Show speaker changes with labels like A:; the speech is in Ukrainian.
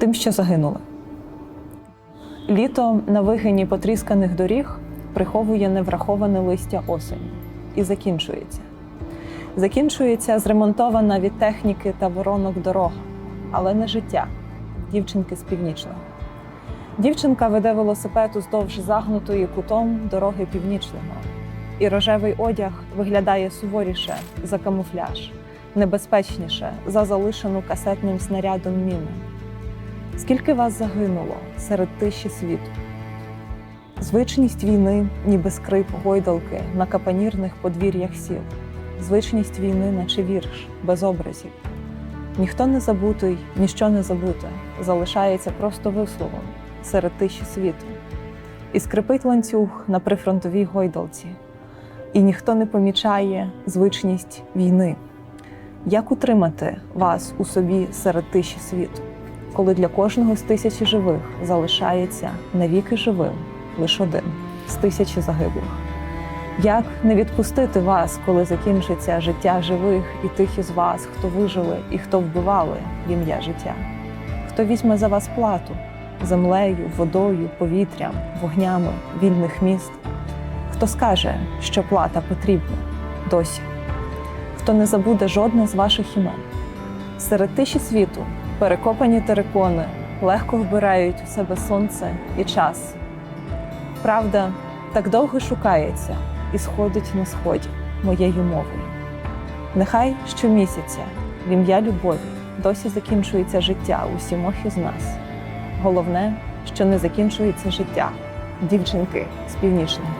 A: тим, що загинули. Літо на вигині потрісканих доріг приховує невраховане листя осені і закінчується. Закінчується зремонтована від техніки та воронок дорога, але не життя дівчинки з північного. Дівчинка веде велосипед уздовж загнутої кутом дороги північного, і рожевий одяг виглядає суворіше за камуфляж, небезпечніше за залишену касетним снарядом міну. Скільки вас загинуло серед тиші світу? Звичність війни, ніби скрип гойдалки на капанірних подвір'ях сіл. Звичність війни, наче вірш, без образів. Ніхто не забутий, ніщо не забуте, залишається просто висловом серед тиші світу. І скрипить ланцюг на прифронтовій гойдалці, і ніхто не помічає звичність війни. Як утримати вас у собі серед тиші світу, коли для кожного з тисячі живих залишається навіки живим лише один з тисячі загиблих? Як не відпустити вас, коли закінчиться життя живих і тих із вас, хто вижили і хто вбивали в ім'я життя? Хто візьме за вас плату землею, водою, повітрям, вогнями вільних міст? Хто скаже, що плата потрібна досі? Хто не забуде жодне з ваших імен? Серед тиші світу перекопані терикони легко вбирають у себе сонце і час. Правда так довго шукається і сходить на сході моєю мовою. Нехай щомісяця в ім'я любові досі закінчується життя у сімох із нас. Головне, що не закінчується життя дівчинки з північного.